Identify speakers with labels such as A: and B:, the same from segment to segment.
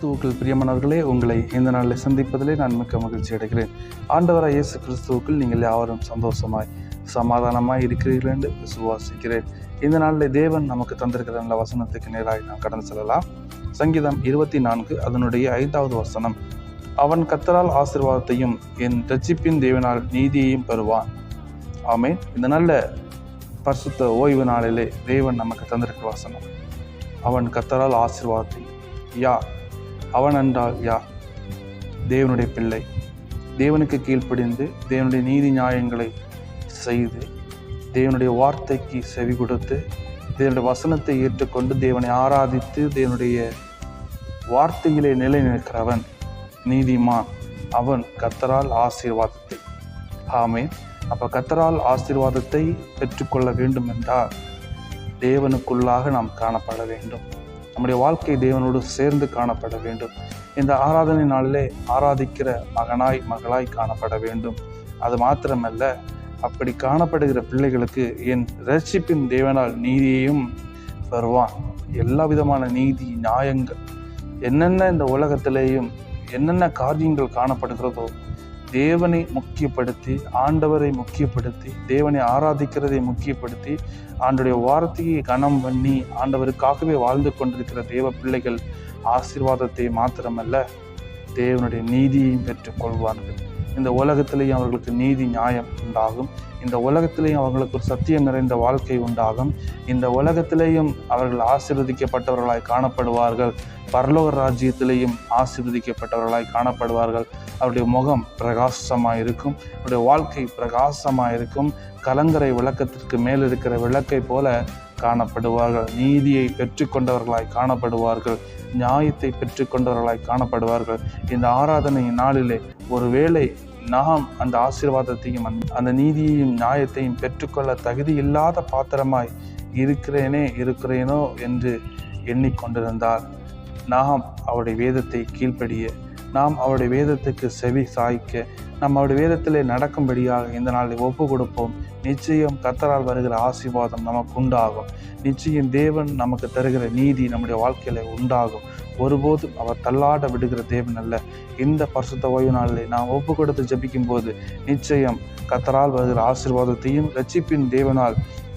A: கிறிஸ்துக்கள் பிரியமானவர்களே உங்களை இந்த நாளில் சந்திப்பதிலே நான் மிக்க மகிழ்ச்சி அடைகிறேன். ஆண்டவராக இயேசு கிறிஸ்துவுக்குள் நீங்கள் யாவரும் சந்தோஷமாய் சமாதானமாய் இருக்கிறீர்கள் என்று விசுவாசிக்கிறேன். இந்த நாளில் தேவன் நமக்கு தந்திருக்கிற நல்ல வசனத்துக்கு நேராக நாம் கடந்து செல்லலாம். சங்கீதம் இருபத்தி நான்கு அதனுடைய ஐந்தாவது வசனம். அவன் கத்தரால் ஆசீர்வாதத்தையும் என் ரட்சிப்பின் தேவனால் நீதியையும் பெறுவான். ஆமே இந்த நல்ல பரிசுத்த ஓய்வு நாளிலே தேவன் நமக்கு தந்திருக்கிற வசனம். அவன் கத்தரால் ஆசிர்வாதத்தையும் யா அவன் என்றால் யா? தேவனுடைய பிள்ளை. தேவனுக்கு கீழ்ப்படிந்து தேவனுடைய நீதி நியாயங்களை செய்து தேவனுடைய வார்த்தைக்கு செவி கொடுத்து தேவனுடைய வசனத்தை ஏற்றுக்கொண்டு தேவனை ஆராதித்து தேவனுடைய வார்த்தையிலே நிலை நிற்கிறவன் நீதிமான். அவன் கத்தரால் ஆசீர்வாதத்தை. ஆமென். அப்போ கத்தரால் ஆசீர்வாதத்தை பெற்றுக்கொள்ள வேண்டும் என்றால் தேவனுக்குள்ளாக நாம் காணப்பட வேண்டும். நம்முடைய வாழ்க்கை தேவனோடு சேர்ந்து காணப்பட வேண்டும். இந்த ஆராதனை நாளிலே ஆராதிக்கிற மகனாய் மகளாய் காணப்பட வேண்டும். அது மாத்திரமல்ல அப்படி காணப்படுகிற பிள்ளைகளுக்கு என் ரட்சிப்பின் தேவனால் நீதியையும் வருவான் எல்லா விதமான நீதி நியாயங்கள் என்னென்ன இந்த உலகத்திலேயும் என்னென்ன காரியங்கள் காணப்படுகிறதோ தேவனை முக்கியப்படுத்தி ஆண்டவரை முக்கியப்படுத்தி தேவனை ஆராதிக்கிறதை முக்கியப்படுத்தி ஆண்டுடைய வார்த்தையை கனம் பண்ணி ஆண்டவருக்காகவே வாழ்ந்து கொண்டிருக்கிற தேவ பிள்ளைகள் ஆசீர்வாதத்தை மாத்திரமல்ல தேவனுடைய நீதியையும் பெற்றுக் கொள்வார்கள் இந்த உலகத்திலேயும் அவர்களுக்கு நீதி நியாயம் உண்டாகும். இந்த உலகத்திலேயும் அவர்களுக்கு ஒரு சத்தியம் நிறைந்த வாழ்க்கை உண்டாகும். இந்த உலகத்திலேயும் அவர்கள் ஆசீர்வதிக்கப்பட்டவர்களாய் காணப்படுவார்கள். பரலோக ராஜ்யத்திலேயும் ஆசீர்வதிக்கப்பட்டவர்களாய் காணப்படுவார்கள். அவருடைய முகம் பிரகாசமாக இருக்கும். அவருடைய வாழ்க்கை பிரகாசமாக இருக்கும். கலங்கரை விளக்கத்திற்கு மேல் இருக்கிற விளக்கை போல காணப்படுவார்கள். நீதியை பெற்றுக்கொண்டவர்களாய் காணப்படுவார்கள். நியாயத்தை பெற்றுக்கொண்டவர்களாய் காணப்படுவார்கள். இந்த ஆராதனை நாளிலே ஒருவேளை நாம் அந்த ஆசீர்வாதத்தையும் அந்த- அந்த நீதியையும் நியாயத்தையும் பெற்றுக்கொள்ள தகுதி இல்லாத பாத்திரமாய் இருக்கிறேனே இருக்கிறேனோ என்று எண்ணிக்கொண்டிருந்தார். நாம் அவருடைய வேதத்தை கீழ்ப்படிய நாம் அவருடைய வேதத்துக்கு செவி சாய்க்க நம்மளுடைய வேதத்திலே நடக்கும்படியாக இந்த நாளில் ஒப்பு கொடுப்போம் நிச்சயம் கத்தரால் வருகிற ஆசீர்வாதம் நமக்கு உண்டாகும் நிச்சயம் தேவன் நமக்கு தருகிற நீதி நம்முடைய வாழ்க்கையில உண்டாகும். ஒருபோதும் அவர் தள்ளாட விடுகிற தேவன் அல்ல. இந்த பரிசுத்த ஓய்வு நாளில் நாம் ஒப்பு கொடுத்து ஜபிக்கும் போது நிச்சயம் கத்தரால் வருகிற ஆசீர்வாதத்தையும் ரட்சிப்பின் தேவனால்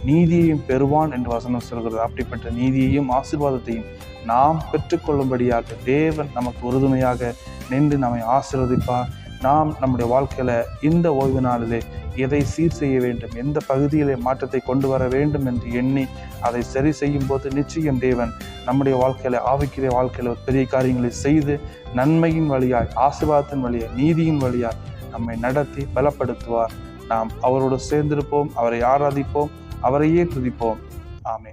A: நீதியையும் பெறுவான் என்று வசனம் சொல்கிறது. அப்படிப்பட்ட நீதியையும் ஆசீர்வாதத்தையும் நாம் பெற்றுக்கொள்ளும்படியாக தேவன் நமக்கு உறுதுணையாக நின்று நம்மை ஆசீர்வதிப்பார். நாம் நம்முடைய வாழ்க்கையில் இந்த ஓய்வு நாளிலே எதை சீர் செய்ய வேண்டும் எந்த பகுதியிலே மாற்றத்தை கொண்டு வர வேண்டும் என்று எண்ணி அதை சரி செய்யும் போது நிச்சயம் தேவன் நம்முடைய வாழ்க்கையில ஆவிக்கிற வாழ்க்கையில் ஒரு பெரிய காரியங்களை செய்து நன்மையின் வழியாய் ஆசீர்வாதத்தின் வழியாய் நீதியின் வழியாய் நம்மை நடத்தி பலப்படுத்துவார். நாம் அவரோடு சேர்ந்திருப்போம் அவரை ஆராதிப்போம் அவரையே துதிப்போம். ஆமே